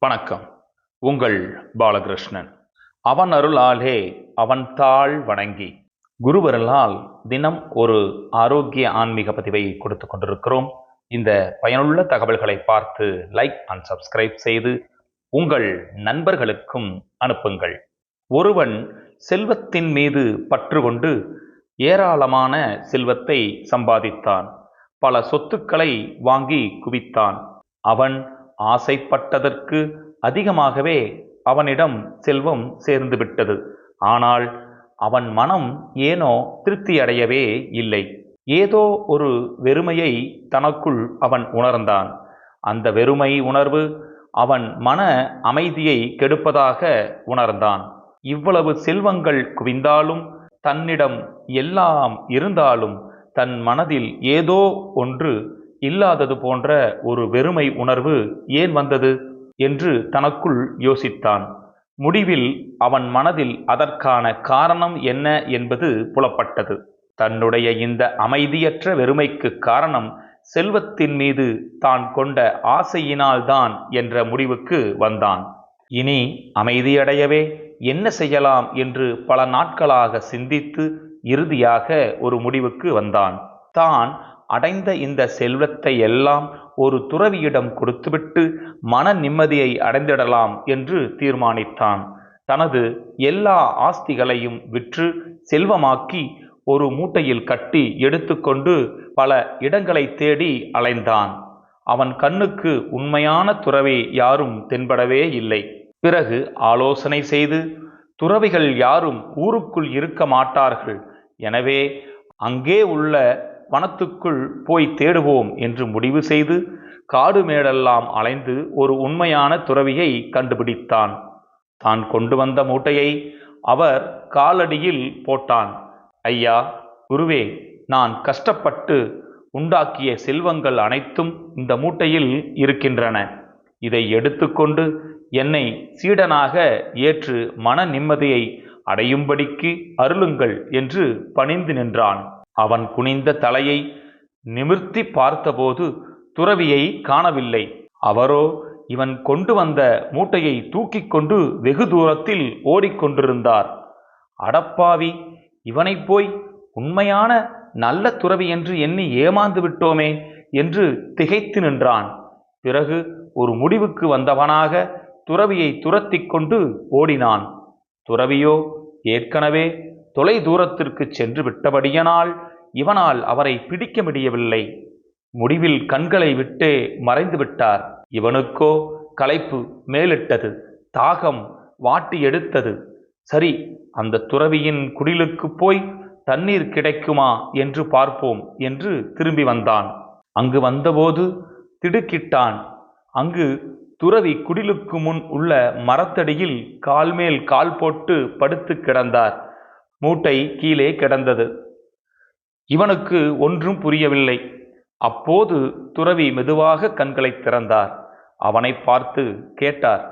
வணக்கம். உங்கள் பாலகிருஷ்ணன். அவன் அருளாலே அவன் தாழ் வணங்கி குருவருளால் தினம் ஒரு ஆரோக்கிய ஆன்மீக பதிவை கொடுத்து கொண்டிருக்கிறோம். இந்த பயனுள்ள தகவல்களை பார்த்து லைக் அண்ட் சப்ஸ்கிரைப் செய்து உங்கள் நண்பர்களுக்கும் அனுப்புங்கள். ஒருவன் செல்வத்தின் மீது பற்று கொண்டு ஏராளமான செல்வத்தை சம்பாதித்தான். பல சொத்துக்களை வாங்கி குவித்தான். அவன் ஆசைப்பட்டதற்கு அதிகமாகவே அவனிடம் செல்வம் சேர்ந்துவிட்டது. ஆனால் அவன் மனம் ஏனோ திருப்தியடையவே இல்லை. ஏதோ ஒரு வெறுமையை தனக்குள் அவன் உணர்ந்தான். அந்த வெறுமை உணர்வு அவன் மன அமைதியை கெடுப்பதாக உணர்ந்தான். இவ்வளவு செல்வங்கள் குவிந்தாலும் தன்னிடம் எல்லாம் இருந்தாலும் தன் மனதில் ஏதோ ஒன்று இல்லாதது போன்ற ஒரு வெறுமை உணர்வு ஏன் வந்தது? என்று தனக்குள் யோசித்தான். முடிவில் அவன் மனதில் அதற்கான காரணம் என்ன என்பது புலப்பட்டது. தன்னுடைய இந்த அமைதியற்ற வெறுமைக்கு காரணம் செல்வத்தின் மீது தான் கொண்ட ஆசையினால்தான் என்ற முடிவுக்கு வந்தான். இனி அமைதியடையவே என்ன செய்யலாம் என்று பல நாட்களாக சிந்தித்து இறுதியாக ஒரு முடிவுக்கு வந்தான். தான் அடைந்த இந்த செல்வத்தை எல்லாம் ஒரு துறவியிடம் கொடுத்துவிட்டு மன நிம்மதியை அடைந்திடலாம் என்று தீர்மானித்தான். தனது எல்லா ஆஸ்திகளையும் விற்று செல்வமாக்கி ஒரு மூட்டையில் கட்டி எடுத்துக்கொண்டு பல இடங்களை தேடி அலைந்தான். அவன் கண்ணுக்கு உண்மையான துறவி யாரும் தென்படவே இல்லை. பிறகு ஆலோசனை செய்து துறவிகள் யாரும் ஊருக்குள் இருக்க மாட்டார்கள். எனவே அங்கே உள்ள வனத்துக்குள் போய் தேடுவோம் என்று முடிவு செய்து காடு மேடெல்லாம் அலைந்து ஒரு உண்மையான துறவியை கண்டுபிடித்தான். தான் கொண்டு வந்த மூட்டையை அவர் காலடியில் போட்டான். ஐயா குருவே நான் கஷ்டப்பட்டு உண்டாக்கிய செல்வங்கள் அனைத்தும் இந்த மூட்டையில் இருக்கின்றன. இதை எடுத்துக்கொண்டு என்னை சீடனாக ஏற்று மன நிம்மதியை அடையும்படிக்கு அருளுங்கள் என்று பணிந்து நின்றான். அவன் குனிந்த தலையை நிமிர்த்தி பார்த்தபோது துறவியை காணவில்லை. அவரோ இவன் கொண்டு வந்த மூட்டையை தூக்கிக் கொண்டு வெகு தூரத்தில் ஓடிக்கொண்டிருந்தார் அடப்பாவி இவனைப் போய் உண்மையான நல்ல துறவி என்று எண்ணி ஏமாந்து விட்டோமே என்று திகைத்து நின்றான். பிறகு ஒரு முடிவுக்கு வந்தவனாக துறவியை துரத்தி கொண்டு ஓடினான். துறவியோ ஏற்கனவே தொலை தூரத்திற்கு சென்று விட்டபடியனால் இவனால் அவரை பிடிக்க முடியவில்லை. முடிவில் கண்களை விட்டே மறைந்து விட்டார். இவனுக்கோ களைப்பு மேலிட்டது தாகம் வாட்டி எடுத்தது. சரி அந்த துறவியின் குடிலுக்கு போய் தண்ணீர் கிடைக்குமா என்று பார்ப்போம் என்று திரும்பி வந்தான். அங்கு வந்தபோது திடுக்கிட்டான். அங்கு துறவி குடிலுக்கு முன் உள்ள மரத்தடியில் கால் மேல் கால் போட்டு படுத்து கிடந்தார். மூட்டை கீழே கிடந்தது. இவனுக்கு ஒன்றும் புரியவில்லை. அப்போது துறவி மெதுவாக கண்களை திறந்தார். அவனை பார்த்து கேட்டார்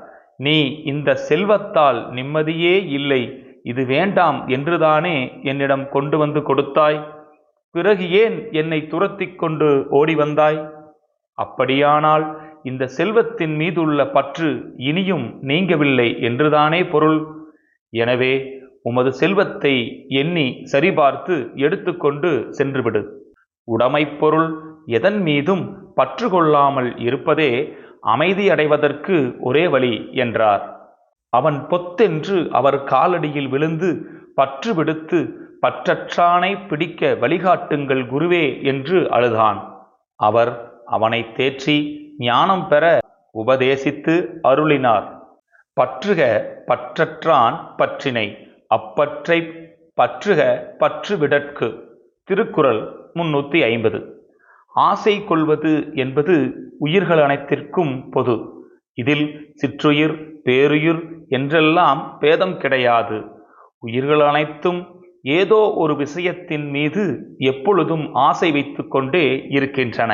நீ இந்த செல்வத்தால் நிம்மதியே இல்லை. இது வேண்டாம் என்றுதானே என்னிடம் கொண்டு வந்து கொடுத்தாய்? பிறகு ஏன் என்னை துரத்தி கொண்டு ஓடி வந்தாய்? அப்படியானால் இந்த செல்வத்தின் மீதுள்ள பற்று இனியும் நீங்கவில்லை என்றுதானே பொருள்? எனவே உமது செல்வத்தை எண்ணி சரிபார்த்து எடுத்துக்கொண்டு சென்றுவிடு. உடைமைப் பொருள் எதன் மீதும் பற்று கொள்ளாமல் இருப்பதே அமைதியடைவதற்கு ஒரே வழி என்றார். அவன் பொத்தென்று அவர் காலடியில் விழுந்து பற்று விடுத்து பற்றற்றானை பிடிக்க வழிகாட்டுங்கள் குருவே என்று அழுதான். அவர் அவனை தேற்றி ஞானம் பெற உபதேசித்து அருளினார். பற்றுக பற்றற்றான் பற்றினை. அப்பற்றை பற்றுக பற்றுவிடற்கு. திருக்குறள் முன்னூற்றி ஐம்பது. ஆசை கொள்வது என்பது உயிர்கள் அனைத்திற்கும் பொது. இதில் சிற்றுயிர் பேருயிர் என்றெல்லாம் பேதம் கிடையாது. உயிர்கள் அனைத்தும் ஏதோ ஒரு விஷயத்தின் மீது எப்பொழுதும் ஆசை வைத்து கொண்டே இருக்கின்றன.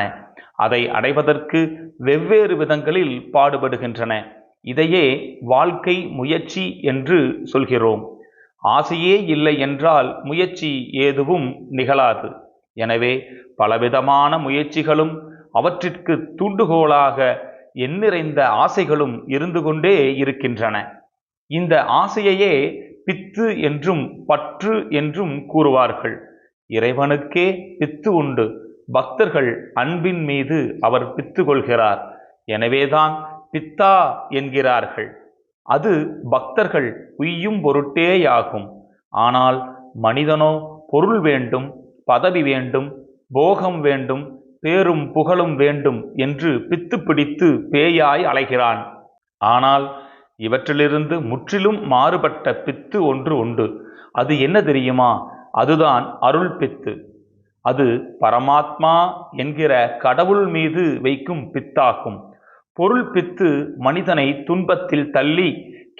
அதை அடைவதற்கு வெவ்வேறு விதங்களில் பாடுபடுகின்றன. இதையே வாழ்க்கை முயற்சி என்று சொல்கிறோம். ஆசையே இல்லை என்றால் முயற்சி ஏதுவும் நிகழாது. எனவே பலவிதமான முயற்சிகளும் அவற்றிற்கு தூண்டுகோலாக எண்ணிறைந்த ஆசைகளும் இருந்து கொண்டே இருக்கின்றன. இந்த ஆசையையே பித்து என்றும் பற்று என்றும் கூறுவார்கள். இறைவனுக்கே பித்து உண்டு. பக்தர்கள் அன்பின் மீது அவர் பித்து கொள்கிறார். எனவேதான் பித்தா என்கிறார்கள். அது பக்தர்கள் உய்யும் பொருட்டேயாகும். ஆனால் மனிதனோ பொருள் வேண்டும் பதவி வேண்டும் போகம் வேண்டும் பேரும் புகழும் வேண்டும் என்று பித்து பிடித்து பேயாய் அலைகிறான். ஆனால் இவற்றிலிருந்து முற்றிலும் மாறுபட்ட பித்து ஒன்று உண்டு. அது என்ன தெரியுமா? அதுதான் அருள் பித்து. அது பரமாத்மா என்கிற கடவுள் மீது வைக்கும் பித்தாகும். பொருள் பித்து மனிதனை துன்பத்தில் தள்ளி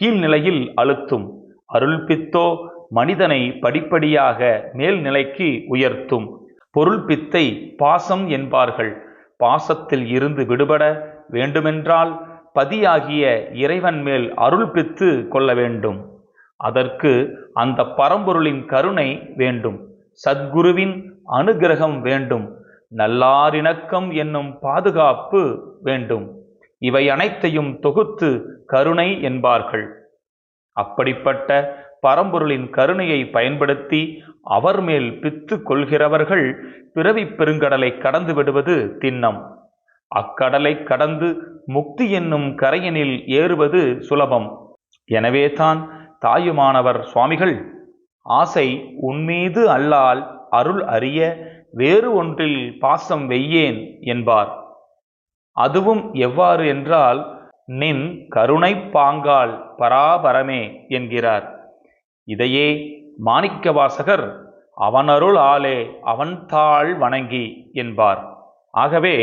கீழ்நிலையில் அழுத்தும். அருள் பித்தோ மனிதனை படிப்படியாக மேல்நிலைக்கு உயர்த்தும். பொருள் பித்தை பாசம் என்பார்கள். பாசத்தில் இருந்து விடுபட வேண்டுமென்றால் பதியாகிய இறைவன் மேல் அருள் பித்து கொள்ள வேண்டும். அதற்கு அந்த பரம்பொருளின் கருணை வேண்டும். சத்குருவின் அனுகிரகம் வேண்டும். நல்லாரிணக்கம் என்னும் பாதுகாப்பு வேண்டும். இவை அனைத்தையும் தொகுத்து கருணை என்பார்கள். அப்படிப்பட்ட பரம்பொருளின் கருணையை பயன்படுத்தி அவர் மேல் பித்து கொள்கிறவர்கள் பிறவிப் பெருங்கடலை கடந்து விடுவது திண்ணம். அக்கடலை கடந்து முக்தி என்னும் கரையனில் ஏறுவது சுலபம். எனவேதான் தாயுமானவர் சுவாமிகள் ஆசை உன்மீது அல்லால் அருள் அறிய வேறு ஒன்றில் பாசம் வெய்யேன் என்பார். அதுவும் எவ்வாறு என்றால் நின் கருணை பாங்கால் பராபரமே என்கிறார். இதையே மாணிக்கவாசகர் அவனருள் ஆலே அவன்தாள் வணங்கி என்பார். ஆகவே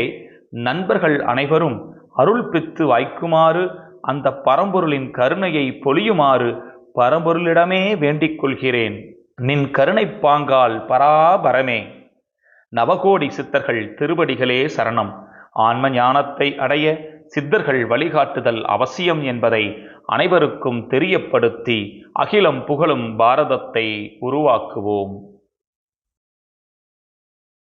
நண்பர்கள் அனைவரும் அருள் பித்து வாய்க்குமாறு அந்த பரம்பொருளின் கருணையை பொழியுமாறு பரம்பொருளிடமே வேண்டிக் கொள்கிறேன். நின் கருணை பாங்கால் பராபரமே நவகோடி சித்தர்கள் திருவடிகளே சரணம். ஆன்ம ஞானத்தை அடைய சித்தர்கள் வழிகாட்டுதல் அவசியம் என்பதை அனைவருக்கும் தெரியப்படுத்தி அகிலம் புகழும் பாரதத்தை உருவாக்குவோம்.